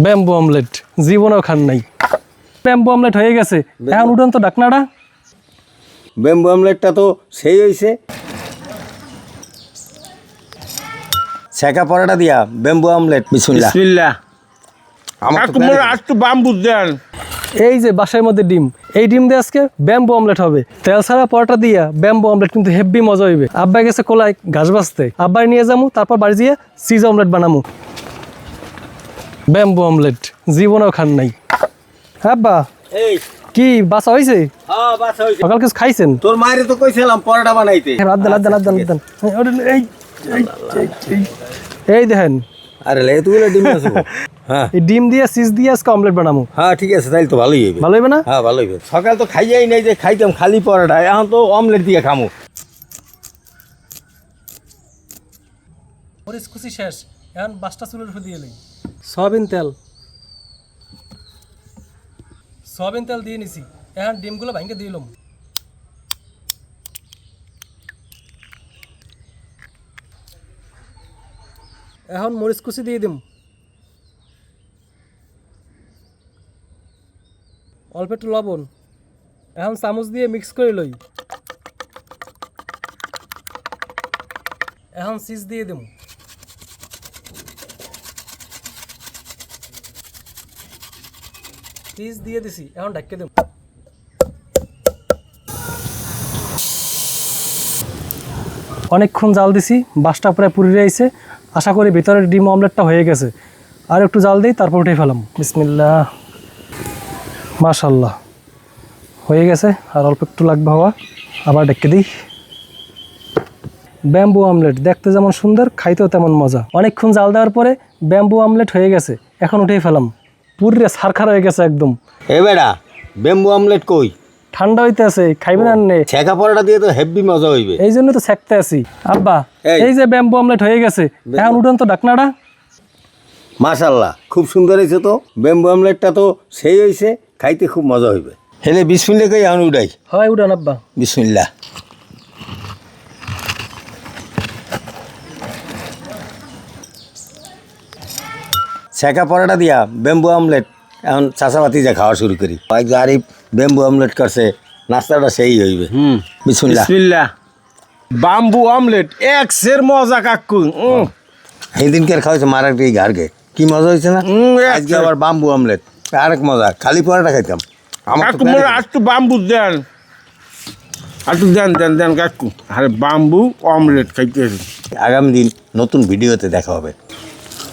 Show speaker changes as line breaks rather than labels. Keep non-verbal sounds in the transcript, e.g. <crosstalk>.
Bamboo omelette. জীবনেও খান নাই। ব্যাম্বু অমলেট হয়ে গেছে। এখন উঠান তো ডাকনাটা।
ব্যাম্বু আমলেটটা তো সেই হয়েছে ছেঁকা পরাটা দিয়া ব্যাম্বু
বিসমিল্লাহ।
আমার
আর
তো প্যারে-
বাম্বু দেন।
এই যে বাসার মধ্যে ডিম। এই ডিম দিয়ে আজকে ব্যাম্বু অমলেট হবে। তেল ছাড়া পরোটা দিয়া ব্যাম্বু অমলেট কিন্তু হেভি মজা হইবে। আব্বাই গেছে কোলায় ঘাস বাঁচতে। আব্বাই নিয়ে যামু তারপর বাড়ি দিয়ে চিজ অমলেট বানামু। ব্যাম্বু অমলেট জীবনেও খান নাই। আব্বা কি বাসা হয়েছে
হ্যাঁ
সকাল কিছু খাইছেন?
তোর মায়ের তো কইছিলাম পরোটা বানাইতে।
রাত দেন রাত দেন রাত দেন রাত দেন। এই, এই, দেখেন।
আরে লে তুই ডিম আছে <laughs> হ্যাঁ।
এই ডিম দিয়ে চিজ দিয়ে আজকে অমলেট বানামু।
হ্যাঁ ঠিক আছে তাইলে তো ভালোই হইবে।
ভালো না?
হ্যাঁ ভালোই হবে সকাল তো খাইয়াই নাই যে খাইতাম খালি পরোটা এখন তো অমলেট দিয়ে খামু।
মরিচ কুচি শেষ এখন বাসটা চুলের উপর দিয়ে লই। সয়াবিন তেল। সয়াবিন তেল দিয়ে নিছি। এখন ডিমগুলো ভাঙকে দিলাম এখন মরিচ কুচি দিয়ে দিম। অল্প একটু লবণ। এখন চামচ দিয়ে মিক্স করে লই। এখন চিজ দিয়ে দিম। চিজ দিয়ে দিছি, এখন ঢাকে দিম। অনেকক্ষণ জাল দিছি, বাসটা প্রায় পুড়ে আইছে আশা করি ভিতরের ডিম অমলেটটা হয়ে গেছে। আর একটু জাল দিই, তারপর উঠে ফেলাম। বিসমিল্লা মাশাল্লাহ হয়ে গেছে, আর অল্প একটু লাগবে হওয়া। আবার ডেকে দিই। ব্যাম্বু আমলেট দেখতে যেমন সুন্দর, খাইতেও তেমন মজা। অনেকক্ষণ জাল দেওয়ার পরে ব্যাম্বু আমলেট হয়ে গেছে, এখন উঠেই ফেলাম। পুরে সারখার হয়ে গেছে একদম।
এ বেড়া ব্যাম্বু আমলেট কই?
ঠান্ডা হইতে আছে খাইবেন আর নে।
ছেঁকা পরোটা দিয়ে তো হেভি মজা হইবে।
এই জন্য তো সেকতে আছি। আব্বা
এই।
যে ব্যাম্বু আমলেট হয়ে গেছে এখন উঠান তো ডাকনাটা।
মাশাল্লাহ খুব সুন্দর হয়েছে তো। ব্যাম্বু আমলেটটা তো সেই হয়েছে খাইতে খুব মজা হইবে। হেলে বিসমিল্লা কই এখন উড়াই
হয় উঠান আব্বা।
বিসমিল্লা ছেঁকা পরোটা দিয়া ব্যাম্বু আমলেট এখন চাষাবাতি যা খাওয়া শুরু করি। কয়েক আরিফ ব্যাম্বু আমলেট করছে নাস্তাটা সেই হইবে। হুম। বিসমিল্লা
বাম্বু অমলেট এক সের মজা কাকু।
সেই দিনকার খাওয়াইছে মারাটি ঘাড়কে? কি মজা হয়েছে না? আজকে আবার বাম্বু আমলেট আরেক মজা। খালি পরোটা খাইতাম। আমার তো
বাম্বু দেন। তো দেন দেন দেন কাকু। আরে বাম্বু অমলেট খাইতে
আগামী দিন নতুন ভিডিওতে দেখা হবে।